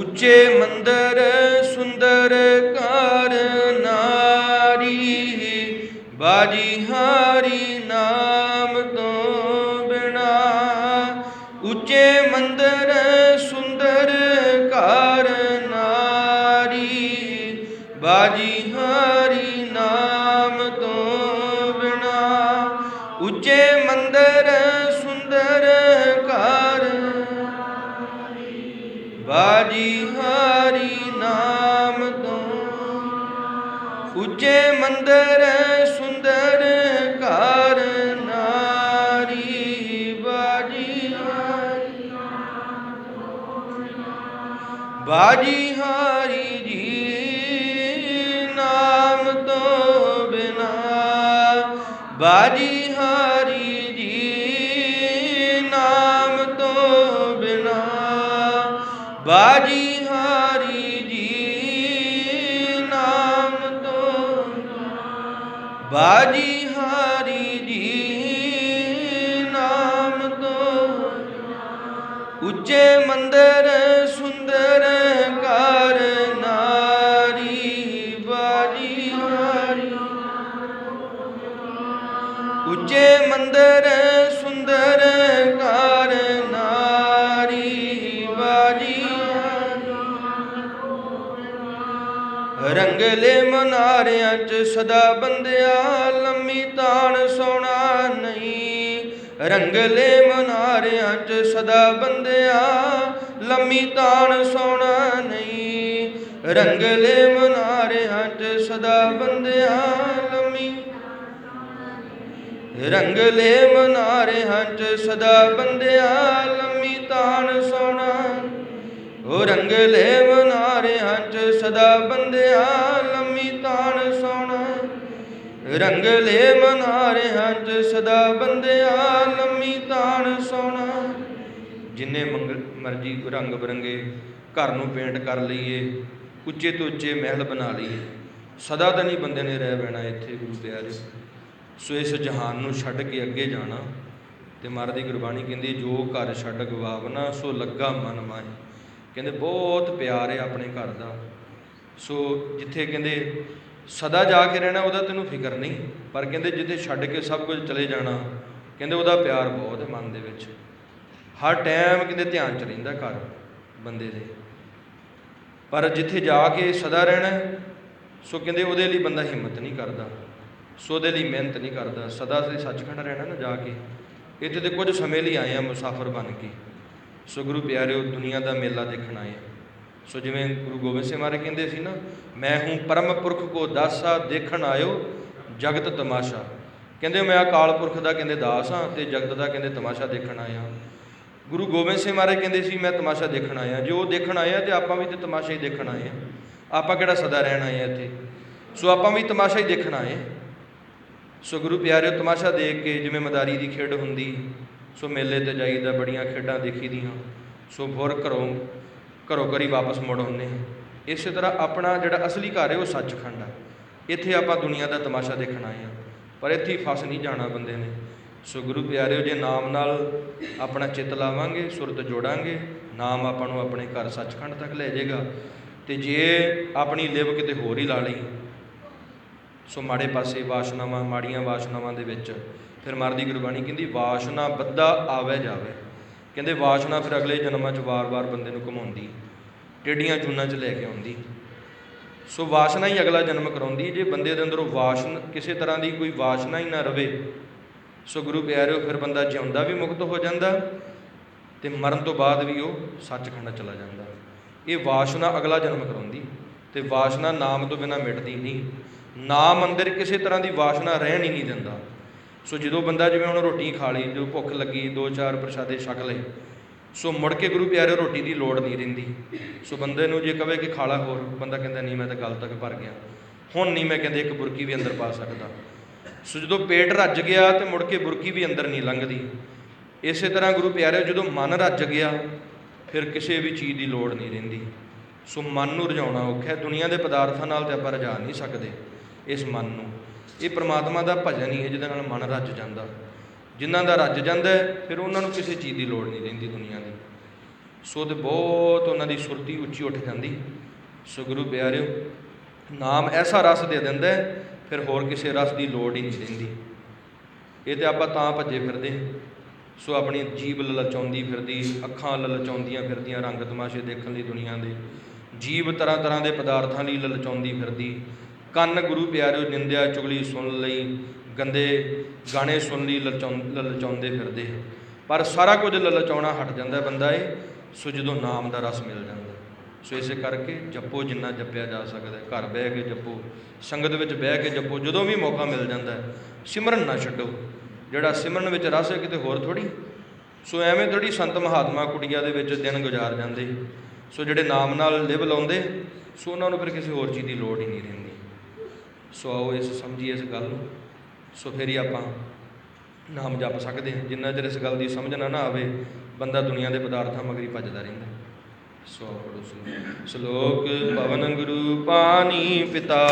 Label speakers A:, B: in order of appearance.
A: ਉੱਚੇ ਮੰਦਰ ਸੁੰਦਰ ਕਾਰ ਨਾਰੀ ਬਾਜੀ ਬਾਜੀ ਹਾਰੀ ਨਾਮ ਤੋਂ। ਉੱਚੇ ਮੰਦਰ ਸੁੰਦਰ ਘਰ ਨਾਰੀ ਬਾਜੀ। ਹਾਰੀ ਬਾਜੀ ਹਾਰੀ ਜੀ ਨਾਮ ਤੋਂ ਬਿਨਾ। ਬਾਜੀ ਬਾਜੀ ਹਾਰੀ ਜੀ ਨਾਮ ਤੋਂ ਉੱਚੇ ਮੰਦਰ ਰੰਗਲੇ ਮਨਾਰਿਆਂ 'ਚ ਸਦਾ ਬੰਦਿਆ, ਲੰਮੀ ਤਾਣ ਸੋਣਾ ਨਹੀਂ। ਰੰਗਲੇ ਮਨਾਰਿਆਂ 'ਚ ਸਦਾ ਬੰਦਿਆ, ਲੰਮੀ ਤਾਣ ਸੋਣਾ ਨਹੀਂ। ਰੰਗਲੇ ਮਨਾਰਿਆਂ 'ਚ ਸਦਾ ਬੰਦਿਆ, ਲੰਮੀ ਰੰਗਲੇ ਮਨਾਰਿਆਂ 'ਚ ਸਦਾ ਬੰਦਿਆ, ਲੰਮੀ ਤਾਣ ਸੋਣਾ। ਉਹ ਰੰਗਲੇ ਮਨਾਰਿਆਂ ਸਦਾ ਬੰਦਿਆ ਲੰਮੀ ਤਾਣ ਸੋਣਾ। ਰੰਗਲੇ ਮਨਾਰਿਆਂ 'ਚ ਸਦਾ ਬੰਦਿਆ ਲੰਮੀ ਤਾਣ ਸੋਣਾ। ਜਿੰਨੇ ਮਰਜ਼ੀ ਰੰਗ ਬਰੰਗੇ ਘਰ ਨੂੰ ਪੇਂਟ ਕਰ ਲਈਏ, ਉੱਚੇ ਤੋਂ ਉੱਚੇ ਮਹਿਲ ਬਣਾ ਲਈਏ। ਸਦਾ ਤਾਂ ਨਹੀਂ ਬੰਦੇ ਨੇ ਰਹਿ ਬੈਣਾ ਇੱਥੇ ਗੁਰੂ ਪਿਆਰੇ। ਸੋ ਇਸ ਜਹਾਨ ਨੂੰ ਛੱਡ ਕੇ ਅੱਗੇ ਜਾਣਾ। ਤੇ ਮਹਾਰਾਜ ਦੀ ਗੁਰਬਾਣੀ ਕਹਿੰਦੀ, ਜੋ ਘਰ ਛੱਡ ਗਵਾਵਨਾ ਸੋ ਲੱਗਾ ਮਨ ਮਾਹੀ। ਕਹਿੰਦੇ, ਬਹੁਤ ਪਿਆਰ ਹੈ ਆਪਣੇ ਘਰ ਦਾ। ਸੋ ਜਿੱਥੇ ਕਹਿੰਦੇ ਸਦਾ ਜਾ ਕੇ ਰਹਿਣਾ, ਉਹਦਾ ਤੈਨੂੰ ਫਿਕਰ ਨਹੀਂ। ਪਰ ਕਹਿੰਦੇ ਜਿੱਥੇ ਛੱਡ ਕੇ ਸਭ ਕੁਝ ਚਲੇ ਜਾਣਾ, ਕਹਿੰਦੇ ਉਹਦਾ ਪਿਆਰ ਬਹੁਤ ਹੈ ਮਨ ਦੇ ਵਿੱਚ। ਹਰ ਟਾਈਮ ਕਹਿੰਦੇ ਧਿਆਨ ਚ ਰਹਿੰਦਾ ਘਰ ਬੰਦੇ ਦੇ। ਪਰ ਜਿੱਥੇ ਜਾ ਕੇ ਸਦਾ ਰਹਿਣਾ, ਸੋ ਕਹਿੰਦੇ ਉਹਦੇ ਲਈ ਬੰਦਾ ਹਿੰਮਤ ਨਹੀਂ ਕਰਦਾ। ਸੋ ਉਹਦੇ ਲਈ ਮਿਹਨਤ ਨਹੀਂ ਕਰਦਾ। ਸਦਾ ਤੇ ਸੱਚਖੰਡ ਰਹਿਣਾ ਨਾ ਜਾ ਕੇ। ਇੱਥੇ ਤੇ ਕੁਝ ਸਮੇਂ ਲਈ ਆਏ ਆ ਮੁਸਾਫਰ ਬਣ ਕੇ। ਸੋ ਗੁਰੂ ਪਿਆਰਿਓ, ਦੁਨੀਆ ਦਾ ਮੇਲਾ ਦੇਖਣ ਆਏ ਆ ਸੋ ਜਿਵੇਂ ਗੁਰੂ ਗੋਬਿੰਦ ਸਿੰਘ ਮਹਾਰਾਜ ਕਹਿੰਦੇ ਸੀ ਨਾ, ਮੈਂ ਹੂੰ ਪਰਮ ਪੁਰਖ ਕੋ ਦਾਸਾ ਦੇਖਣ ਆਇਓ, ਜਗਤ ਤਮਾਸ਼ਾ। ਕਹਿੰਦੇ ਮੈਂ ਅਕਾਲ ਪੁਰਖ ਦਾ ਕਹਿੰਦੇ ਦਾਸ ਹਾਂ ਤੇ ਜਗਤ ਦਾ ਕਹਿੰਦੇ ਤਮਾਸ਼ਾ ਦੇਖਣ ਆਇਆ ਗੁਰੂ ਗੋਬਿੰਦ ਸਿੰਘ ਮਹਾਰਾਜ ਕਹਿੰਦੇ ਸੀ, ਮੈਂ ਤਮਾਸ਼ਾ ਦੇਖਣ ਆਇਆ ਜੇ ਉਹ ਦੇਖਣ ਆਇਆ ਤੇ ਆਪਾਂ ਵੀ ਤੇ ਤਮਾਸ਼ਾ ਹੀ ਦੇਖਣ ਆਏ ਆ ਆਪਾਂ ਕਿਹੜਾ ਸਦਾ ਰਹਿਣ ਆਏ ਆ ਇੱਥੇ? ਸੋ ਆਪਾਂ ਵੀ ਤਮਾਸ਼ਾ ਹੀ ਦੇਖਣ ਆਏ ਸੋ ਗੁਰੂ ਪਿਆਰਿਓ, ਤਮਾਸ਼ਾ ਦੇਖ ਕੇ ਜਿਵੇਂ ਮਦਾਰੀ ਦੀ ਖੇਡ ਹੁੰਦੀ, ਸੋ ਮੇਲੇ ਤੇ ਜਾਈਦਾ, ਬੜੀਆਂ ਖੇਡਾਂ ਦੇਖੀਦੀਆਂ। ਸੋ ਫੁਰ ਘਰੋਂ ਘਰੋਂ ਘਰੀ ਵਾਪਸ ਮੁੜ ਆਉਂਦੇ ਹਾਂ। ਇਸੇ ਤਰ੍ਹਾਂ ਆਪਣਾ ਜਿਹੜਾ ਅਸਲੀ ਘਰ ਹੈ, ਉਹ ਸੱਚਖੰਡ ਆ। ਇੱਥੇ ਆਪਾਂ ਦੁਨੀਆ ਦਾ ਤਮਾਸ਼ਾ ਦੇਖਣ ਆਏ ਹਾਂ, ਪਰ ਇੱਥੇ ਫਸ ਨਹੀਂ ਜਾਣਾ ਬੰਦੇ ਨੇ। ਸੋ ਗੁਰੂ ਪਿਆਰਿਓ, ਜੇ ਨਾਮ ਨਾਲ ਆਪਣਾ ਚਿੱਤ ਲਾਵਾਂਗੇ, ਸੁਰਤ ਜੋੜਾਂਗੇ, ਨਾਮ ਆਪਾਂ ਨੂੰ ਆਪਣੇ ਘਰ ਸੱਚਖੰਡ ਤੱਕ ਲੈ ਜਾਏਗਾ। ਤੇ ਜੇ ਆਪਣੀ ਲਿਵ ਕਿਤੇ ਹੋਰ ਹੀ ਲਾ ਲਈ, ਸੋ ਮਾੜੇ ਪਾਸੇ ਵਾਸ਼ਨਾਵਾਂ, ਮਾੜੀਆਂ ਵਾਸ਼ਨਾਵਾਂ ਦੇ ਵਿੱਚ, ਫਿਰ ਮਰਦੀ ਗੁਰਬਾਣੀ ਕਹਿੰਦੀ, ਵਾਸ਼ਨਾ ਬੱਧਾ ਆਵੇ ਜਾਵੇ। ਕਹਿੰਦੇ ਵਾਸ਼ਨਾ ਫਿਰ ਅਗਲੇ ਜਨਮਾਂ 'ਚ ਵਾਰ-ਵਾਰ ਬੰਦੇ ਨੂੰ ਘਮਾਉਂਦੀ ਟੇਡੀਆਂ ਚੂਨਾਂ 'ਚ ਲੈ ਕੇ ਆਉਂਦੀ। ਸੋ ਵਾਸ਼ਨਾ ਹੀ ਅਗਲਾ ਜਨਮ ਕਰਾਉਂਦੀ, ਜੇ ਬੰਦੇ ਦੇ ਅੰਦਰੋਂ ਵਾਸ਼ਨ, ਕਿਸੇ ਤਰ੍ਹਾਂ ਦੀ ਕੋਈ ਵਾਸ਼ਨਾ ਹੀ ਨਾ ਰਵੇ, ਸੋ ਗੁਰੂ ਪਿਆਰਿਓ, ਫਿਰ ਬੰਦਾ ਜਿਉਂਦਾ ਵੀ ਮੁਕਤ ਹੋ ਜਾਂਦਾ ਤੇ ਮਰਨ ਤੋਂ ਬਾਅਦ ਵੀ ਉਹ ਸੱਚਖੰਡ ਚਲਾ ਜਾਂਦਾ। ਇਹ ਵਾਸ਼ਨਾ ਅਗਲਾ ਜਨਮ ਕਰਾਉਂਦੀ ਤੇ ਵਾਸ਼ਨਾ ਨਾਮ ਤੋਂ ਬਿਨਾ ਮਿਟਦੀ ਨਹੀਂ। ਨਾਮ ਅੰਦਰ ਕਿਸੇ ਤਰ੍ਹਾਂ ਦੀ ਵਾਸ਼ਨਾ ਰਹਿਣ ਹੀ ਨਹੀਂ ਦਿੰਦਾ। ਸੋ ਜਦੋਂ ਬੰਦਾ ਜਿਵੇਂ ਹੁਣ ਰੋਟੀ ਖਾ ਲਈ ਜਦੋਂ ਭੁੱਖ ਲੱਗੀ, ਦੋ ਚਾਰ ਪ੍ਰਸ਼ਾਦੇ ਛਕ ਲਏ, ਸੋ ਮੁੜ ਕੇ ਗੁਰੂ ਪਿਆਰੇ ਰੋਟੀ ਦੀ ਲੋੜ ਨਹੀਂ ਰਹਿੰਦੀ। ਸੋ ਬੰਦੇ ਨੂੰ ਜੇ ਕਵੇ ਕਿ ਖਾਲਾ ਹੋਰ, ਬੰਦਾ ਕਹਿੰਦਾ, ਨਹੀਂ, ਮੈਂ ਤਾਂ ਗੱਲ ਤੱਕ ਭਰ ਗਿਆ। ਹੁਣ ਨਹੀਂ ਮੈਂ ਕਹਿੰਦੇ ਇੱਕ ਬੁਰਕੀ ਵੀ ਅੰਦਰ ਪਾ ਸਕਦਾ। ਸੋ ਜਦੋਂ ਪੇਟ ਰੱਜ ਗਿਆ ਤੇ ਮੁੜ ਕੇ ਬੁਰਕੀ ਵੀ ਅੰਦਰ ਨਹੀਂ ਲੰਘਦੀ। ਇਸੇ ਤਰ੍ਹਾਂ ਗੁਰੂ ਪਿਆਰੇ ਜਦੋਂ ਮਨ ਰੱਜ ਗਿਆ, ਫਿਰ ਕਿਸੇ ਵੀ ਚੀਜ਼ ਦੀ ਲੋੜ ਨਹੀਂ ਰਹਿੰਦੀ। ਸੋ ਮਨ ਨੂੰ ਰਜਾਉਣਾ ਔਖਾ ਹੈ। ਦੁਨੀਆ ਦੇ ਪਦਾਰਥਾਂ ਨਾਲ ਤੇ ਆਪਾਂ ਰਜਾ ਨਹੀਂ ਸਕਦੇ ਇਸ ਮਨ ਨੂੰ। ਇਹ ਪ੍ਰਮਾਤਮਾ ਦਾ ਭਜਨ ਹੀ ਹੈ, ਜਿਹਦੇ ਨਾਲ ਮਨ ਰੱਜ ਜਾਂਦਾ। ਜਿਨ੍ਹਾਂ ਦਾ ਰੱਜ ਜਾਂਦਾ ਫਿਰ ਉਹਨਾਂ ਨੂੰ ਕਿਸੇ ਚੀਜ਼ ਦੀ ਲੋੜ ਨਹੀਂ ਰਹਿੰਦੀ ਦੁਨੀਆ ਦੀ। ਸੋ ਤੇ ਬਹੁਤ ਉਹਨਾਂ ਦੀ ਸੁਰਤੀ ਉੱਚੀ ਉੱਠ ਜਾਂਦੀ। ਸੋ ਗੁਰੂ ਪਿਆਰਿਓ, ਨਾਮ ਐਸਾ ਰਸ ਦੇ ਦਿੰਦਾ ਫਿਰ ਹੋਰ ਕਿਸੇ ਰਸ ਦੀ ਲੋੜ ਹੀ ਨਹੀਂ ਰਹਿੰਦੀ। ਇਹ ਤੇ ਆਪਾਂ ਤਾਂ ਭੱਜੇ ਫਿਰਦੇ ਸੋ ਆਪਣੀ ਜੀਬ ਲਲਚਾਉਂਦੀ ਫਿਰਦੀ, ਅੱਖਾਂ ਲਲਚਾਉਂਦੀਆਂ ਫਿਰਦੀਆਂ, ਰੰਗ ਤਮਾਸ਼ੇ ਦੇਖਣ ਲਈ ਦੁਨੀਆ ਦੇ। ਜੀਬ ਤਰ੍ਹਾਂ ਤਰ੍ਹਾਂ ਦੇ ਪਦਾਰਥਾਂ ਲਈ ਲਲਚਾਉਂਦੀ ਫਿਰਦੀ। ਕੰਨ ਗੁਰੂ ਪਿਆਰਿਓ, ਨਿੰਦਿਆ ਚੁਗਲੀ ਸੁਣ ਲਈ, ਗੰਦੇ ਗਾਣੇ ਸੁਣ ਲਈ ਲਲਚਾਉਂ ਲਲਚਾਉਂਦੇ ਫਿਰਦੇ ਪਰ ਸਾਰਾ ਕੁਝ ਲਲਚਾਉਣਾ ਹਟ ਜਾਂਦਾ ਬੰਦਾ ਇਹ, ਸੋ ਜਦੋਂ ਨਾਮ ਦਾ ਰਸ ਮਿਲ ਜਾਂਦਾ ਸੋ ਇਸੇ ਕਰਕੇ ਜਪੋ ਜਿੰਨਾ ਜਪਿਆ ਜਾ ਸਕਦਾ ਘਰ ਬਹਿ ਕੇ ਜਪੋ, ਸੰਗਤ ਵਿੱਚ ਬਹਿ ਕੇ ਜਪੋ, ਜਦੋਂ ਵੀ ਮੌਕਾ ਮਿਲ ਜਾਂਦਾ ਸਿਮਰਨ ਨਾ ਛੱਡੋ। ਜਿਹੜਾ ਸਿਮਰਨ ਵਿੱਚ ਰਸ ਹੈ, ਕਿਤੇ ਹੋਰ ਥੋੜੀ ਸੋ ਐਵੇਂ ਥੋੜੀ ਸੰਤ ਮਹਾਤਮਾ ਕੁੜੀਆਂ ਦੇ ਵਿੱਚ ਦਿਨ ਗੁਜ਼ਾਰ ਜਾਂਦੇ। ਸੋ ਜਿਹੜੇ ਨਾਮ ਨਾਲ ਲਿਵ ਲਾਉਂਦੇ, ਸੋ ਉਹਨਾਂ ਨੂੰ ਫਿਰ ਕਿਸੇ ਹੋਰ ਚੀਜ਼ ਦੀ ਲੋੜ ਹੀ ਨਹੀਂ ਰਹਿੰਦੀ। ਸੋ ਆਓ ਇਸ ਸਮਝੀਏ ਇਸ ਗੱਲ ਨੂੰ। ਸੋ ਫਿਰ ਹੀ ਆਪਾਂ ਨਾਮ ਜਪ ਸਕਦੇ ਹਾਂ। ਜਿੰਨਾ ਚਿਰ ਇਸ ਗੱਲ ਦੀ ਸਮਝ ਨਾ ਨਾ ਆਵੇ, ਬੰਦਾ ਦੁਨੀਆ ਦੇ ਪਦਾਰਥਾਂ ਮਗਰੀ ਭੱਜਦਾ ਰਹਿੰਦਾ। ਸੋ ਆਓ ਪੜ੍ਹੋ ਸ਼ਲੋਕ। ਸ਼ਲੋਕ ਪਵਨ ਗੁਰੂ ਪਾਣੀ ਪਿਤਾ